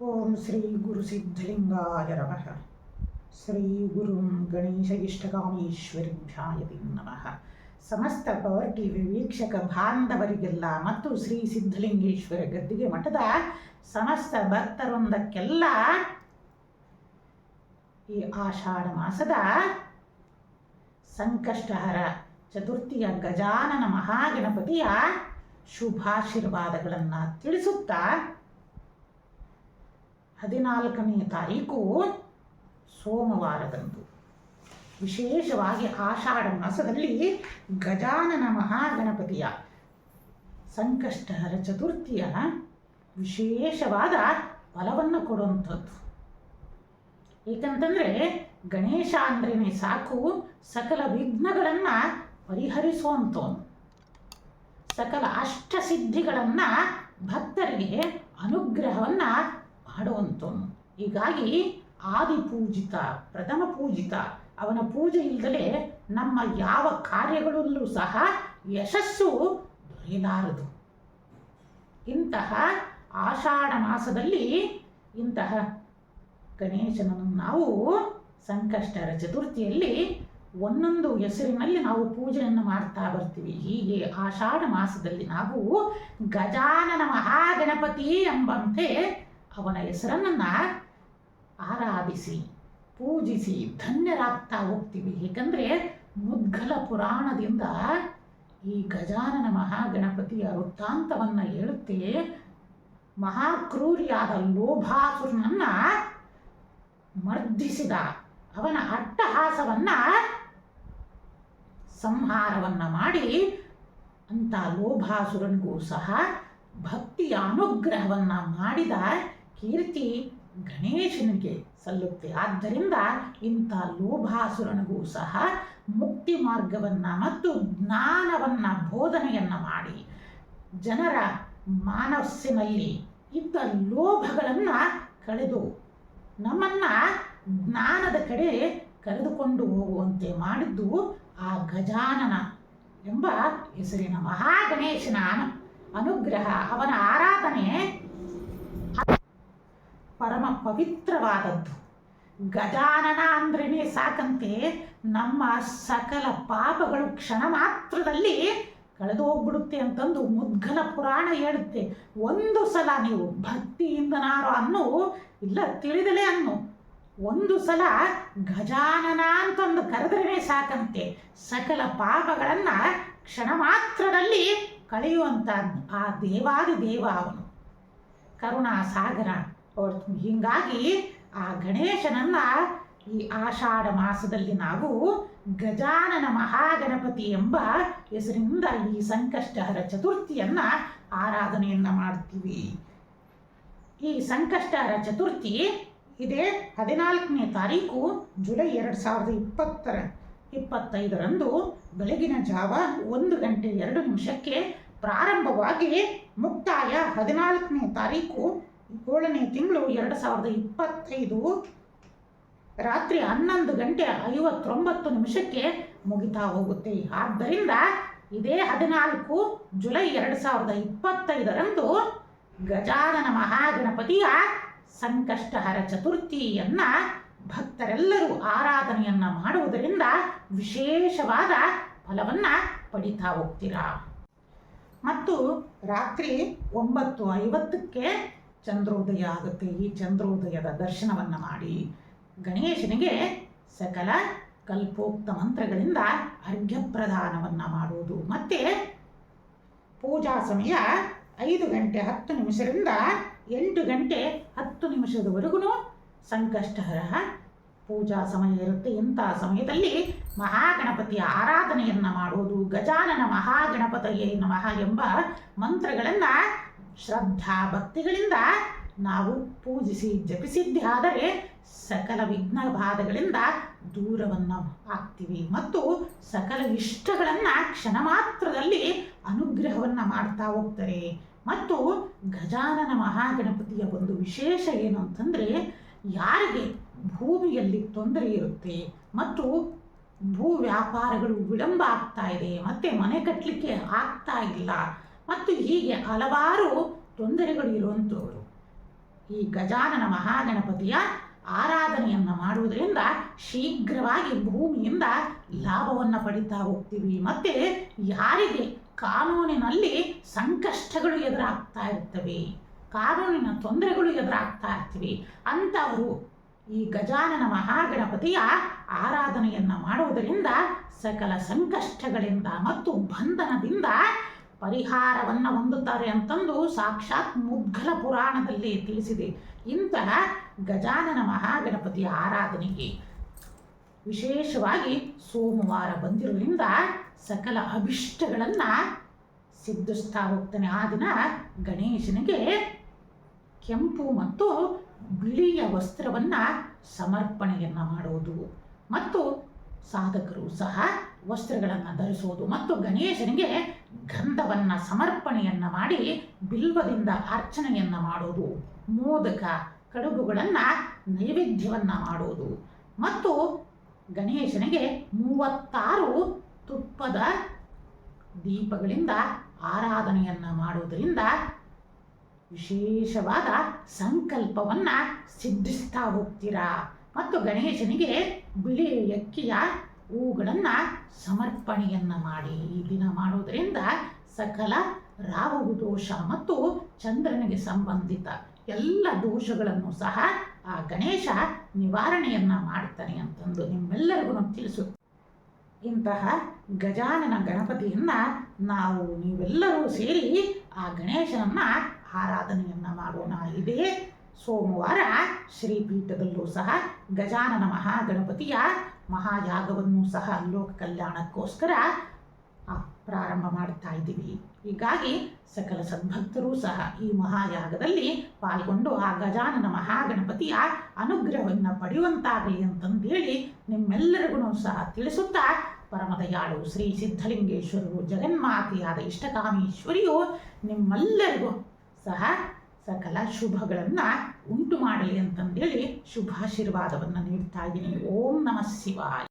ಓಂ ಶ್ರೀ ಗುರು ಸಿದ್ಧಲಿಂಗಾಯ ನಮಃ ಶ್ರೀ ಗುರುಂ ಗಣೇಶ ಇಷ್ಟಕಾಮೇಶ್ವರಿಭ್ಯಾಯ ನಮಃ ಸಮಸ್ತ ಪವರ್ ಟಿವಿ ವೀಕ್ಷಕ ಬಾಂಧವರಿಗೆಲ್ಲ ಮತ್ತು ಶ್ರೀ ಸಿದ್ಧಲಿಂಗೇಶ್ವರ ಗದ್ದಿಗೆ ಮಠದ ಸಮಸ್ತ ಭಕ್ತರೊಂದಕ್ಕೆಲ್ಲ ಈ ಆಷಾಢ ಮಾಸದ ಸಂಕಷ್ಟಹರ ಚತುರ್ಥಿಯ ಗಜಾನನ ಮಹಾಗಣಪತಿಯ ಶುಭಾಶೀರ್ವಾದಗಳನ್ನು ತಿಳಿಸುತ್ತಾ ಹದಿನಾಲ್ಕನೇ ತಾರೀಕು ಸೋಮವಾರದಂದು. ವಿಶೇಷವಾಗಿ ಆಷಾಢ ಮಾಸದಲ್ಲಿ ಗಜಾನನ ಮಹಾಗಣಪತಿಯ ಸಂಕಷ್ಟಹರ ಚತುರ್ಥಿಯ ವಿಶೇಷವಾದ ಫಲವನ್ನು ಕೊಡುವಂಥದ್ದು. ಏಕಂತಂದರೆ ಗಣೇಶ ಅಂದ್ರೇ ಸಾಕು ಸಕಲ ವಿಘ್ನಗಳನ್ನು ಪರಿಹರಿಸುವಂಥವನು. ಸಕಲ ಅಷ್ಟಸಿದ್ಧಿಗಳನ್ನು ಭಕ್ತರಿಗೆ ಅನುಗ್ರಹವನ್ನು ಮಾಡುವಂಥವನು ಹೀಗಾಗಿ ಆದಿ ಪೂಜಿತ ಪ್ರಥಮ ಪೂಜಿತ ಅವನ ಪೂಜೆ ಇಲ್ಲದೆ ನಮ್ಮ ಯಾವ ಕಾರ್ಯಗಳಲ್ಲೂ ಸಹ ಯಶಸ್ಸು ದೊರೆಯಲಾರದು. ಇಂತಹ ಆಷಾಢ ಮಾಸದಲ್ಲಿ ಇಂತಹ ಗಣೇಶನನ್ನು ನಾವು ಸಂಕಷ್ಟರ ಚತುರ್ಥಿಯಲ್ಲಿ ಒಂದೊಂದು ಹೆಸರಿನಲ್ಲಿ ನಾವು ಪೂಜೆಯನ್ನು ಮಾಡ್ತಾ ಬರ್ತೀವಿ. ಹೀಗೆ ಆಷಾಢ ಮಾಸದಲ್ಲಿ ನಾವು ಗಜಾನನ ಮಹಾಗಣಪತಿ ಎಂಬಂತೆ ಅವನ ಹೆಸರನ್ನು ಆರಾಧಿಸಿ, ಪೂಜಿಸಿ, ಧನ್ಯರಾಗ್ತಾ ಹೋಗ್ತೀವಿ. ಏಕೆಂದರೆ ಮುದ್ಗಲ ಪುರಾಣದಿಂದ ಈ ಗಜಾನನ ಮಹಾಗಣಪತಿಯ ವೃತ್ತಾಂತವನ್ನು ಹೇಳುತ್ತೆ. ಮಹಾಕ್ರೂರಿಯಾದ ಲೋಭಾಸುರನನ್ನ ಮರ್ದಿಸಿದ ಅವನ ಅಟ್ಟಹಾಸವನ್ನ ಸಂಹಾರವನ್ನ ಮಾಡಿ ಅಂತ ಲೋಭಾಸುರನಿಗೂ ಸಹ ಭಕ್ತಿಯ ಅನುಗ್ರಹವನ್ನ ಮಾಡಿದ ಕೀರ್ತಿ ಗಣೇಶನಿಗೆ ಸಲ್ಲುತ್ತೆ. ಆದ್ದರಿಂದ ಇಂಥ ಲೋಭಾಸುರನಿಗೂ ಸಹ ಮುಕ್ತಿ ಮಾರ್ಗವನ್ನು ಮತ್ತು ಜ್ಞಾನವನ್ನು ಬೋಧನೆಯನ್ನು ಮಾಡಿ. ಜನರ ಮಾನಸ್ಸಿನಲ್ಲಿ ಇದ್ದ ಲೋಭಗಳನ್ನು ಕಳೆದು ನಮ್ಮನ್ನು ಜ್ಞಾನದ ಕಡೆ ಕರೆದುಕೊಂಡು ಹೋಗುವಂತೆ ಮಾಡಿದ್ದು ಆ ಗಜಾನನ ಎಂಬ ಹೆಸರಿನ ಮಹಾಗಣೇಶನ ಅನು- ಅನುಗ್ರಹ, ಅವನ ಆರಾಧನೆ ಪರಮ ಪವಿತ್ರವಾದದ್ದು. ಗಜಾನನ ಅಂದ್ರೇ ಸಾಕಂತೆ ನಮ್ಮ ಸಕಲ ಪಾಪಗಳು ಕ್ಷಣ ಮಾತ್ರದಲ್ಲಿ ಕಳೆದು ಹೋಗ್ಬಿಡುತ್ತೆ ಅಂತಂದು ಮುದ್ಗಲ ಪುರಾಣ ಹೇಳುತ್ತೆ. ಒಂದು ಸಲ ನೀವು ಭಕ್ತಿಯಿಂದನಾರೋ ಅನ್ನು, ಇಲ್ಲ ತಿಳಿದಲೇ ಅನ್ನು, ಒಂದು ಸಲ ಗಜಾನನ ಅಂತಂದು ಕರೆದ್ರೇ ಸಾಕಂತೆ. ಸಕಲ ಪಾಪಗಳನ್ನು ಕ್ಷಣ ಮಾತ್ರದಲ್ಲಿ ಕಳೆಯುವಂಥ ಆ ದೇವಾದಿ ದೇವ ಅವನು. ಕರುಣಾ ಸಾಗರ ಹೀಗಾಗಿ ಆ ಗಣೇಶನನ್ನ ಈ ಆಷಾಢ ಮಾಸದಲ್ಲಿ ನಾವು ಗಜಾನನ ಮಹಾಗಣಪತಿ ಎಂಬ ಹೆಸರಿನಿಂದ ಈ ಸಂಕಷ್ಟಹರ ಚತುರ್ಥಿಯನ್ನ ಆರಾಧನೆಯನ್ನ ಮಾಡ್ತೀವಿ. ಈ ಸಂಕಷ್ಟಹರ ಚತುರ್ಥಿ ಇದೇ ಹದಿನಾಲ್ಕನೇ ತಾರೀಕು ಜುಲೈ ಎರಡು ಸಾವಿರದ ಇಪ್ಪತ್ತರ, ಇಪ್ಪತ್ತೈದರಂದು ಬೆಳಗಿನ ಜಾವ ಒಂದು ಗಂಟೆ ಎರಡು ನಿಮಿಷಕ್ಕೆ ಪ್ರಾರಂಭವಾಗಿ ಮುಕ್ತಾಯ ಹದಿನಾಲ್ಕನೇ ತಾರೀಕು ಏಳನೇ ತಿಂಗಳು ಎರಡು ಸಾವಿರದ ಇಪ್ಪತ್ತೈದು ರಾತ್ರಿ ಹನ್ನೊಂದು ಗಂಟೆ ಐವತ್ತೊಂಬತ್ತು ನಿಮಿಷಕ್ಕೆ ಮುಗಿತಾ ಹೋಗುತ್ತೆ. ಆದ್ದರಿಂದ ಇದೇ ಹದಿನಾಲ್ಕು ಜುಲೈ ಎರಡು ಸಾವಿರದ ಇಪ್ಪತ್ತೈದರಂದು ಗಜಾನನ ಮಹಾಗಣಪತಿಯ ಸಂಕಷ್ಟಹರ ಚತುರ್ಥಿಯನ್ನ ಭಕ್ತರೆಲ್ಲರೂ ಆರಾಧನೆಯನ್ನ ಮಾಡುವುದರಿಂದ ವಿಶೇಷವಾದ ಫಲವನ್ನ ಪಡಿತಾ ಹೋಗ್ತೀರಾ. ಮತ್ತು ರಾತ್ರಿ ಒಂಬತ್ತು ಐವತ್ತಕ್ಕೆ ಚಂದ್ರೋದಯ ಆಗುತ್ತೆ ಈ ಚಂದ್ರೋದಯದ ದರ್ಶನವನ್ನು ಮಾಡಿ ಗಣೇಶನಿಗೆ ಸಕಲ ಕಲ್ಪೋಕ್ತ ಮಂತ್ರಗಳಿಂದ ಅರ್ಘ್ಯ ಪ್ರದಾನವನ್ನು ಮಾಡುವುದು ಮತ್ತು ಪೂಜಾ ಸಮಯ ಐದು ಗಂಟೆ ಹತ್ತು ನಿಮಿಷದಿಂದ ಎಂಟು ಗಂಟೆ ಹತ್ತು ನಿಮಿಷದವರೆಗೂ ಸಂಕಷ್ಟಹರ ಪೂಜಾ ಸಮಯ ಇರುತ್ತೆ. ಇಂಥ ಸಮಯದಲ್ಲಿ ಮಹಾಗಣಪತಿಯ ಆರಾಧನೆಯನ್ನು ಮಾಡುವುದು ಗಜಾನನ ಮಹಾಗಣಪತಯೇ ನಮಃ ಎಂಬ ಮಂತ್ರಗಳನ್ನು ಶ್ರದ್ಧಾ ಭಕ್ತಿಗಳಿಂದ ನಾವು ಪೂಜಿಸಿ ಜಪಿಸಿದ್ದೇ ಆದರೆ ಸಕಲ ವಿಘ್ನ ಬಾಧಗಳಿಂದ ದೂರವನ್ನು ಆಗ್ತೀವಿ ಮತ್ತು ಸಕಲ ಇಷ್ಟಗಳನ್ನು ಕ್ಷಣ ಮಾತ್ರದಲ್ಲಿ ಅನುಗ್ರಹವನ್ನು ಮಾಡ್ತಾ ಹೋಗ್ತಾರೆ. ಮತ್ತು ಗಜಾನನ ಮಹಾಗಣಪತಿಯ ಒಂದು ವಿಶೇಷ ಏನು ಅಂತಂದರೆ ಯಾರಿಗೆ ಭೂಮಿಯಲ್ಲಿ ತೊಂದರೆ ಇರುತ್ತೆ ಮತ್ತು ಭೂ ವ್ಯಾಪಾರಗಳು ವಿಳಂಬ ಆಗ್ತಾ ಇದೆ, ಮತ್ತು ಮನೆ ಕಟ್ಟಲಿಕ್ಕೆ ಆಗ್ತಾ ಇಲ್ಲ ಮತ್ತು ಹೀಗೆ ಹಲವಾರು ತೊಂದರೆಗಳು ಇರುವಂಥವರು. ಈ ಗಜಾನನ ಮಹಾಗಣಪತಿಯ ಆರಾಧನೆಯನ್ನು ಮಾಡುವುದರಿಂದ ಶೀಘ್ರವಾಗಿ ಭೂಮಿಯಿಂದ ಲಾಭವನ್ನು ಪಡಿತಾ ಹೋಗ್ತೀವಿ. ಮತ್ತೆ ಯಾರಿಗೆ ಕಾನೂನಿನಲ್ಲಿ ಸಂಕಷ್ಟಗಳು ಎದುರಾಗ್ತಾ ಇರ್ತವೆ, ಕಾನೂನಿನ ತೊಂದರೆಗಳು ಎದುರಾಗ್ತಾ ಇರ್ತೀವಿ ಅಂಥವರು ಈ ಗಜಾನನ ಮಹಾಗಣಪತಿಯ ಆರಾಧನೆಯನ್ನು ಮಾಡುವುದರಿಂದ ಸಕಲ ಸಂಕಷ್ಟಗಳಿಂದ ಮತ್ತು ಬಂಧನದಿಂದ ಪರಿಹಾರವನ್ನು ಹೊಂದುತ್ತಾರೆ ಅಂತಂದು ಸಾಕ್ಷಾತ್ ಮುದ್ಗಲ ಪುರಾಣದಲ್ಲಿ ತಿಳಿಸಿದೆ. ಇಂತಹ ಗಜಾನನ ಮಹಾಗಣಪತಿಯ ಆರಾಧನೆಗೆ ವಿಶೇಷವಾಗಿ ಸೋಮವಾರ ಬಂದಿರೋದ್ರಿಂದ ಸಕಲ ಅಭಿಷ್ಟಗಳನ್ನು ಸಿದ್ಧಿಸ್ತಾ ಹೋಗ್ತಾನೆ ಆ ದಿನ ಗಣೇಶನಿಗೆ ಕೆಂಪು ಮತ್ತು ಬಿಳಿಯ ವಸ್ತ್ರವನ್ನು ಸಮರ್ಪಣೆಯನ್ನು ಮಾಡುವುದು ಮತ್ತು ಸಾಧಕರು ಸಹ ವಸ್ತ್ರಗಳನ್ನು ಧರಿಸೋದು. ಮತ್ತು ಗಣೇಶನಿಗೆ ಗಂಧವನ್ನು ಸಮರ್ಪಣೆಯನ್ನು ಮಾಡಿ ಬಿಲ್ವದಿಂದ ಅರ್ಚನೆಯನ್ನು ಮಾಡುವುದು ಮೋದಕ ಕಡುಬುಗಳನ್ನು ನೈವೇದ್ಯವನ್ನು ಮಾಡುವುದು ಮತ್ತು ಗಣೇಶನಿಗೆ ಮೂವತ್ತಾರು ತುಪ್ಪದ ದೀಪಗಳಿಂದ ಆರಾಧನೆಯನ್ನು ಮಾಡುವುದರಿಂದ ವಿಶೇಷವಾದ ಸಂಕಲ್ಪವನ್ನು ಸಿದ್ಧಿಸ್ತಾ ಹೋಗ್ತೀರಾ? ಮತ್ತು ಗಣೇಶನಿಗೆ ಬಿಳಿ ಅಕ್ಕಿಯ ಹೂಗಳನ್ನು ಸಮರ್ಪಣೆಯನ್ನು ಮಾಡಿ ಈ ದಿನ ಮಾಡೋದರಿಂದ ಸಕಲ ರಾಹು ದೋಷ ಮತ್ತು ಚಂದ್ರನಿಗೆ ಸಂಬಂಧಿತ ಎಲ್ಲ ದೋಷಗಳನ್ನು ಸಹ ಆ ಗಣೇಶ ನಿವಾರಣೆಯನ್ನು ಮಾಡ್ತಾನೆ ಅಂತಂದು ನಿಮ್ಮೆಲ್ಲರಿಗೂ ತಿಳಿಸು. ಇಂತಹ ಗಜಾನನ ಗಣಪತಿಯನ್ನ ನಾವು ನೀವೆಲ್ಲರೂ ಸೇರಿ ಆ ಗಣೇಶನನ್ನ ಆರಾಧನೆಯನ್ನ ಮಾಡೋಣ. ಇದೇ ಸೋಮವಾರ ಶ್ರೀಪೀಠದಲ್ಲೂ ಸಹ ಗಜಾನನ ಮಹಾಗಣಪತಿಯ ಮಹಾಯಾಗವನ್ನು ಸಹ ಲೋಕ ಕಲ್ಯಾಣಕ್ಕೋಸ್ಕರ ಪ್ರಾರಂಭ ಮಾಡ್ತಾ ಇದ್ದೀವಿ. ಹೀಗಾಗಿ ಸಕಲ ಸದ್ಭಕ್ತರೂ ಸಹ ಈ ಮಹಾಯಾಗದಲ್ಲಿ ಪಾಲ್ಗೊಂಡು ಆ ಗಜಾನನ ಮಹಾಗಣಪತಿಯ ಅನುಗ್ರಹವನ್ನು ಪಡೆಯುವಂತಾಗಲಿ ಅಂತಂದೇಳಿ ನಿಮ್ಮೆಲ್ಲರಿಗೂ ಸಹ ತಿಳಿಸುತ್ತಾ, ಪರಮದಯಾಳು ಶ್ರೀ ಸಿದ್ಧಲಿಂಗೇಶ್ವರರು ಜಗನ್ಮಾತೆಯಾದ ಇಷ್ಟಕಾಮೇಶ್ವರಿಯು ನಿಮ್ಮೆಲ್ಲರಿಗೂ ಸಹ ಸಕಲ ಶುಭಗಳನ್ನು ಉಂಟು ಮಾಡಲಿ ಅಂತಂದೇಳಿ ಶುಭಾಶೀರ್ವಾದವನ್ನು ನೀಡ್ತಾ ಇದ್ದೀನಿ. ಓಂ ನಮಃ ಶಿವಾಯ.